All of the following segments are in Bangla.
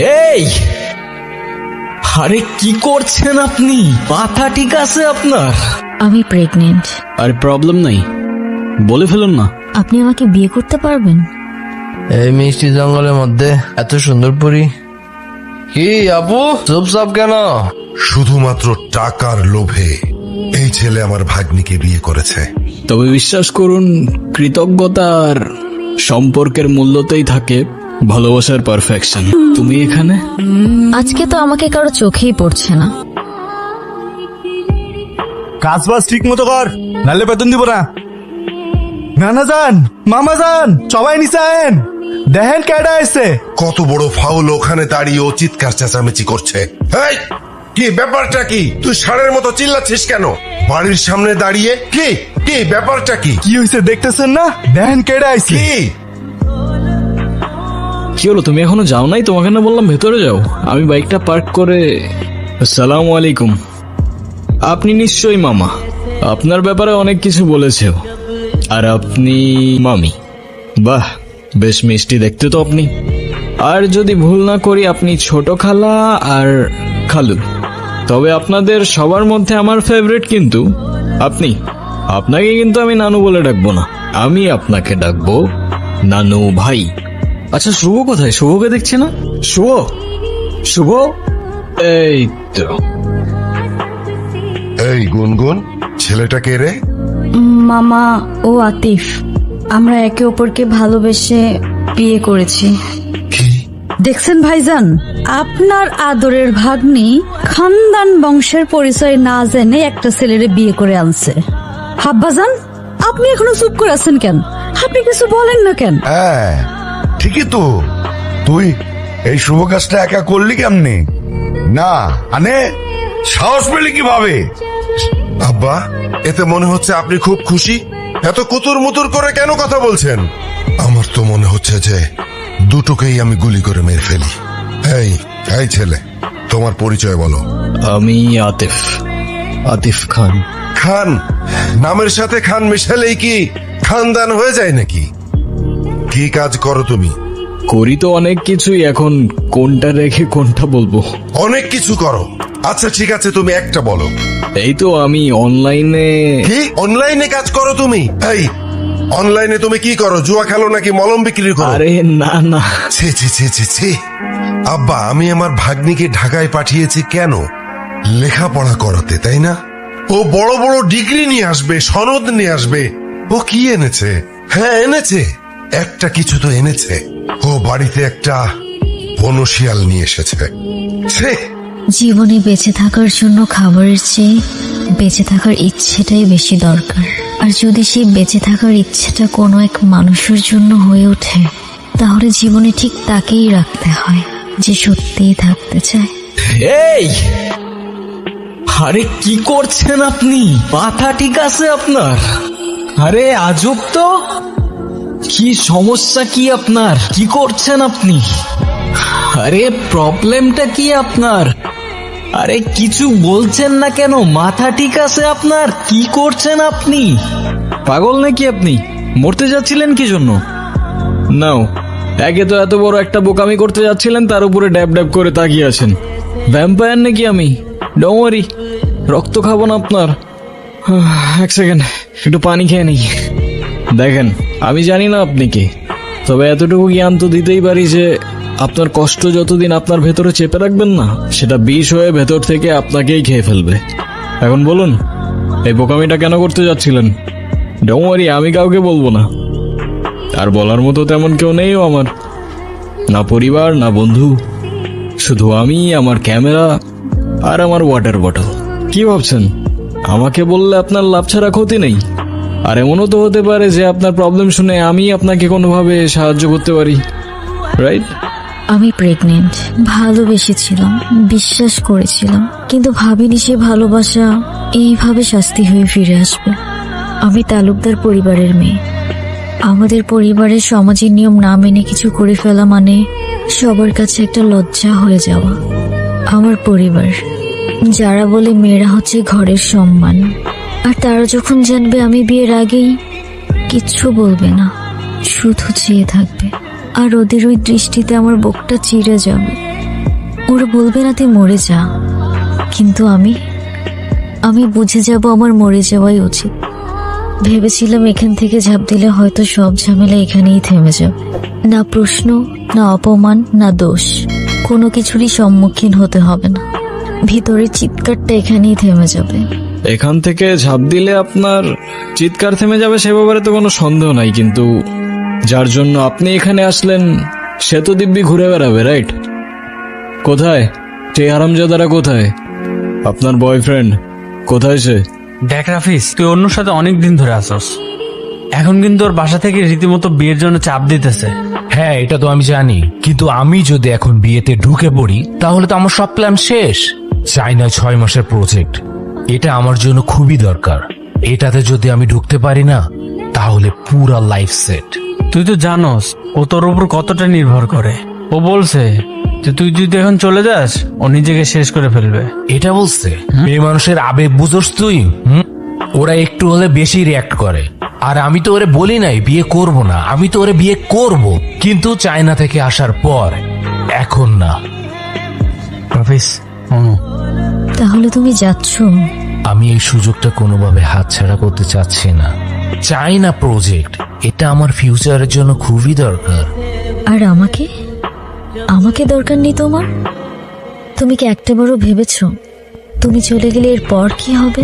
এই! আরে কি করছেন আপনি? মাথা ঠিক আছে আপনার? আমি প্রেগনেন্ট আরে প্রবলেম নাই। বলে ফেলুন না। আপনি আমাকে বিয়ে করতে পারবেন? এই মিষ্টি জঙ্গলের মধ্যে এত সুন্দর পুরি। কি আপু? চুপচাপ কেন? শুধুমাত্র টাকার লোভে এই ছেলে আমার ভাগ্নিকে বিয়ে করেছে। তবে বিশ্বাস করুন কৃতজ্ঞতার সম্পর্কের মূল্যতেই থাকে। ভালোবাসার পারফেকশন তুমি এখানে? আজকে তো আমাকে কারও চোখেই পড়ছে না। কাজ বাজ ঠিক মতো কর নাহলে বেতন দিব না। নানা যান মামা যান সবাই নিচে আয়েন। দেখেন কেডা এসছে। কত বড় ফাউল ওখানে দাঁড়িয়ে ও চিৎকার চেঁচামেচি করছে। এই, কি ব্যাপারটা কি? তুই ষাঁড়ের মতো চিল্লাচ্ছিস কেন? বাড়ির সামনে দাঁড়িয়ে কি? কি ব্যাপারটা কি? কি হয়েছে দেখতেছেন না? দেখেন কেডা আইছে। কি? কি হলো? তুমি এখনও যাও নাই? তোমাকে না বললাম ভেতরে যাও। আমি বাইকটা পার্ক করে আসসালামু আলাইকুম। আপনি নিশ্চয়ই মামা। আপনার ব্যাপারে অনেক কিছু বলেছে আর আপনি মামি। বাহ, বেশ মিষ্টি দেখতে তো আপনি। আর যদি ভুল না করি, আপনি ছোট খালা আর খালু। তবে আপনাদের সবার মধ্যে আমার ফেভারিট কিন্তু আপনি। আপনাকে কিন্তু আমি নানু বলে ডাকবো না। আমি আপনাকে ডাকবো নানু ভাই। আচ্ছা শুভ কোথায়? শুভকে দেখছে না? শুভ? শুভ? এই তো। এই গুনগুন ছেলেটা কে রে? মামা ও আতিফ আমরা একে অপরকে ভালোবেসে বিয়ে করেছি। দেখছেন ভাইজান? আপনার আদরের ভাগ্নি খানদান বংশের পরিচয় না জেনে একটা ছেলেরে বিয়ে করে আনছে। হাব্বাজান আপনি এখনও চুপ করে আছেন কেন? আপনি কিছু বলেন না কেন? হ্যাঁ ঠিকই তো। তুই এই শুভ কাজটা একা করলি কেমনে? না মানে সাহস পেলি কীভাবে? আব্বা এতে মনে হচ্ছে আপনি খুব খুশি। এত কুতুর মুতুর করে কেন কথা বলছেন? আমার তো মনে হচ্ছে যে দুটোকেই আমি গুলি করে মেরে ফেলি। এই এই ছেলে তোমার পরিচয় বলো। আমি আতিফ আতিফ খান। খান? নামের সাথে খান মিশালেই কি খানদান হয়ে যায় নাকি? কি কাজ করো তুমি? করি তো অনেক কিছুই এখন কোনটা রেখে কোনটা বলব? অনেক কিছু করো। আচ্ছা ঠিক আছে তুমি একটা বলো। এই তো আমি অনলাইনে কি? অনলাইনে কাজ করো তুমি? এই অনলাইনে তুমি কি করো? জুয়া খেলো নাকি মলম বিক্রি করো? আরে না না। ছি ছি ছি ছি ছি। আব্বা আমি আমার ভাগ্নিকে ঢাকায় পাঠিয়েছি কেন? লেখাপড়া করাতে তাই না? ও বড় বড় ডিগ্রি নিয়ে আসবে সনদ নিয়ে আসবে। ও কি এনেছে? হ্যাঁ এনেছে। একটা কিছু তো এনেছে। ও বাড়িতে একটা বনশিয়াল নিয়ে এসেছে। ছে! জীবনে বেঁচে থাকার জন্য খাবারের চেয়ে বেঁচে থাকার ইচ্ছেটাই বেশি দরকার। আর যদি সেই বেঁচে থাকার ইচ্ছেটা কোনো এক মানুষের জন্য হয়ে ওঠে তাহলে জীবনে ঠিক তাকেই রাখতে হয় যে সত্যিই থাকতে চায়। এই! আরে কি করছেন আপনি? মাথা ঠিক আছে আপনার? আরে আজব তো! কি সমস্যা কি আপনার? কি করছেন আপনি? আরে, প্রবলেমটা কি আপনার? আরে, কিছু বলছেন না কেন? মাথা ঠিক আছে আপনার? কি করছেন আপনি? পাগল নাকি আপনি? মরতে যাচ্ছিলেন কি জন্য? নাও, একে তো এত বড় একটা বোকামি করতে যাচ্ছিলেন, তার উপরে ড্যাব ড্যাব করে তাকিয়ে আছেন। ভ্যাম্পায়ার নাকি আমি? ডোমারি রক্ত খাব না আপনার। এক সেকেন্ড একটু পানি খেয়ে নেই। দেখেন আমি জানি না আপনি কে, তবে এতটুকু জ্ঞান তো দিতেই পারি যে আপনার কষ্ট যতদিন আপনার ভেতরে চেপে রাখবেন না, সেটা বিষ হয়ে ভেতর থেকে আপনাকেই খেয়ে ফেলবে। এখন বলুন, এই বোকামিটা কেন করতে যাচ্ছিলেন? ডোমারি আমি কাউকে বলব না। আর বলার মতো তেমন কেউ নেইও আমার। না পরিবার, না বন্ধু। শুধু আমি, আমার ক্যামেরা আর আমার ওয়াটার বটল কি ভাবছেন? আমাকে বললে আপনার লাভ ছাড়া ক্ষতি নেই। আর এমনও তো হতে পারে যে আপনার প্রবলেম শুনে আমি আপনাকে কোনোভাবে সাহায্য করতে পারি রাইট আমি প্রেগনেন্ট ভালোবেসেছিলাম, বিশ্বাস করেছিলাম, কিন্তু ভাবিনি সে ভালোবাসা এইভাবে শাস্তি হয়ে ফিরে আসবে। আমি তালুকদার পরিবারের মেয়ে। আমাদের পরিবারের সমাজের নিয়ম না মেনে কিছু করে ফেলা মানে সবার কাছে একটা লজ্জা হয়ে যাওয়া। আমার পরিবার, যারা বলে মেয়েরা হচ্ছে ঘরের সম্মান আর তারা যখন জানবে আমি বিয়ের আগেই কিচ্ছু বলবে না, শুধু চেয়ে থাকবে। আর ওদের ওই দৃষ্টিতে আমার বুকটা চিড়ে যাবে। ওরা বলবে না, তুই মরে যা। কিন্তু আমি আমি বুঝে যাব আমার মরে যাওয়াই উচিত। ভেবেছিলাম এখান থেকে ঝাঁপ দিলে হয়তো সব ঝামেলা এখানেই থেমে যাবে। না প্রশ্ন, না অপমান, না দোষ। কোনো কিছুরই সম্মুখীন হতে হবে না। ভিতরের চিৎকারটা এখানেই থেমে যাবে। এখান থেকে ঝাঁপ দিলে আপনার চিৎকার থেমে যাবে সে ব্যাপারে তো কোনো সন্দেহ নাই কিন্তু যার জন্য আপনি এখানে আসলেন সে তো দিব্যি ঘুরে বেড়াবে রাইট কোথায়? সেই আরামজাদারা কোথায়? আপনার বয়ফ্রেন্ড কোথায় সে? দেখ রাফিস তুই অন্য সাথে অনেক দিন ধরে আসস এখন কিন্তু ওর বাসা থেকে রীতিমতো বিয়ের জন্য চাপ দিতেছে। হ্যাঁ এটা তো আমি জানি। কিন্তু আমি যদি এখন বিয়েতে ঢুকে পড়ি তাহলে তো আমার সব প্ল্যান শেষ। চাইনা ছয় মাসের প্রজেক্ট এটা আমার জন্য খুবই দরকার। এটাতে যদি আমি ঢুকতে পারি না তাহলে পুরা লাইফ সেট তুই তো জানোস ও তোর উপর কতটা নির্ভর করে। ও বলছে যে তুই যদি এখন চলে যাস ও নিজেকে শেষ করে ফেলবে। এটা বলছে মেয়ে মানুষের আবেগ বুঝোস তুই? হুম? ওরা একটু হলে বেশি রিয়াক্ট করে। আর আমি তো ওরে বলি নাই বিয়ে করব না। আমি তো ওরে বিয়ে করব কিন্তু চায়না থেকে আসার পর এখন না। রাফিস অনু তাহলে তুমি যাচ্ছ। আমি এই সুযোগটা কোনোভাবে হাতছাড়া করতে চাচ্ছি না। চাই না প্রজেক্ট এটা আমার ফিউচারের জন্য খুবই দরকার। আর আমাকে? আমাকে দরকার নেই তোমার? তুমি কি একটাবারও ভেবেছো? তুমি চলে গেলে এরপর কি হবে?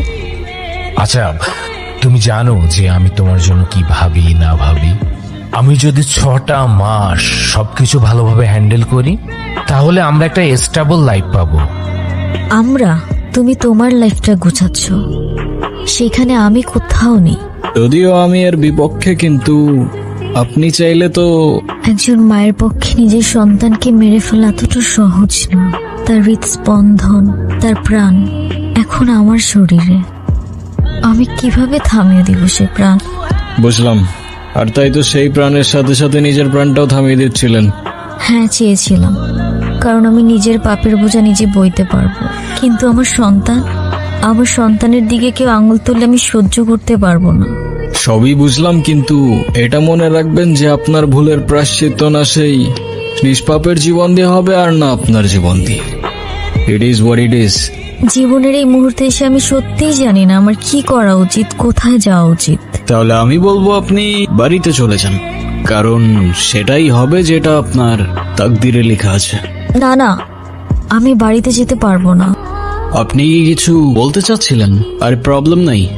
আচ্ছা তুমি জানো যে আমি তোমার জন্য কি ভাবি না ভাবি? আমি যদি ছটা মাস সবকিছু ভালোভাবে হ্যান্ডেল করি তাহলে আমরা একটা স্টেবল লাইফ পাবো। আমরা তুমি তোমার লাইফটা গুছাচ্ছ। সেখানে আমি কোথাও নেই। যদিও আমি এর বিপক্ষে কিন্তু আপনি চাইলে তো একজন মায়ের পক্ষে নিজের সন্তানকে মেরে ফেলা এতটা সহজ না। তার হৃদস্পন্দন তার প্রাণ এখন আমার শরীরে। আমি কীভাবে থামিয়ে দিব সে প্রাণ? বুঝলাম। আর তাই তো সেই প্রাণের সাথে সাথে নিজের প্রাণটাও থামিয়ে দিচ্ছিলেন। হ্যাঁ চেয়েছিলাম। কারণ আমি নিজের পাপের বোঝা নিজে বইতে পারব। কিন্তু আমার সন্তান আমার সন্তানের দিকে কেউ আঙুল তুললে আমি সহ্য করতে পারব না। সবই বুঝলাম কিন্তু এটা মনে রাখবেন যে আপনার ভুলের প্রাশ্চিত্য না সেই নিষ্পাপের জীবন দিয়ে হবে আর না আপনার জীবন দিয়ে। It is what it is জীবনের এই মুহূর্তে এসে আমি সত্যিই জানি না আমার কি করা উচিত কোথায় যাওয়া উচিত। তাহলে আমি বলব আপনি বাড়িতে চলে যান কারণ সেটাই হবে যেটা আপনার তাকদিরে লেখা আছে। না না। আমি বাড়িতে যেতে পারব না। আপনি কিছু বলতে চাচ্ছিলেন আর প্রবলেম নাই।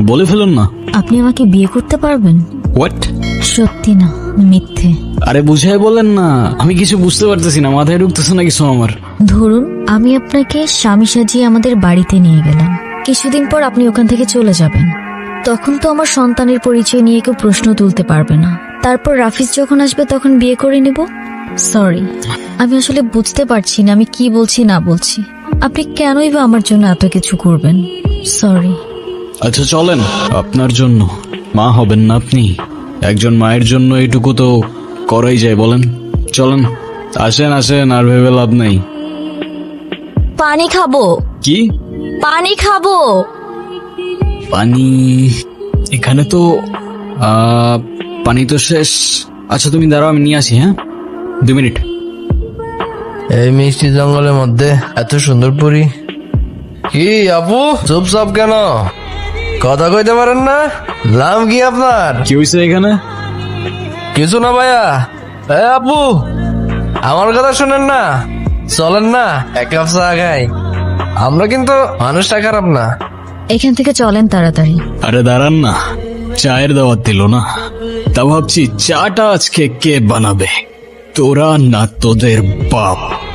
বলে ফেলুন না। আপনি আমাকে বিয়ে করতে পারবেন? হোয়াট সত্যি না মিথ্যে। আরে বুঝাই বলেন না আমি কিছু বুঝতে পারতেছি না মাথায় ঢুকতেছে না কিছু আমার? ধরুন আমি আপনাকে স্বামী সাজিয়ে আমাদের বাড়িতে নিয়ে গেলাম। কিছুদিন পর আপনি ওখান থেকে চলে যাবেন। তখন তো আমার সন্তানের পরিচয় নিয়ে কেউ প্রশ্ন তুলতে পারবে না। তারপর রাফিজ যখন আসবে তখন বিয়ে করে নেব? সরি আমি আসলে বুঝতে পারছি না আমি কি বলছি না বলছি। আপনি কেনই বা আমার জন্য এত কিছু করবেন? সরি আচ্ছা চলেন। আপনার জন্য। মা হবেন না আপনি। একজন মায়ের জন্য এইটুকু তো করাই যায় বলেন। চলেন। আসেন আসেন আর ভেবে লাভ নাই। পানি খাব। কি? পানি খাব। পানি? এখানে তো পানি তো শেষ। আচ্ছা তুমি দাঁড়াও আমি নিয়ে আসি হ্যাঁ? দু মিনিট। এই মিষ্টি জঙ্গলের মধ্যে এত সুন্দর পরি। কি আপু চুপচাপ কেন? কথা কইতে পারেন না? নাম কি আপনার? কি হয়েছে এখানে? কিছু না ভাইয়া। এ আপু আমার কথা শুনেন না। চলেন না এক কাপ চা খাই। আমরা কিন্তু মানুষটা খারাপ না। এখান থেকে চলেন তাড়াতাড়ি। আরে দাঁড়ান না চায়ের দাওয়াত দিল না। তা ভাবছি চাটা আজকে কে বানাবে? তোরা না তোদের বাপ।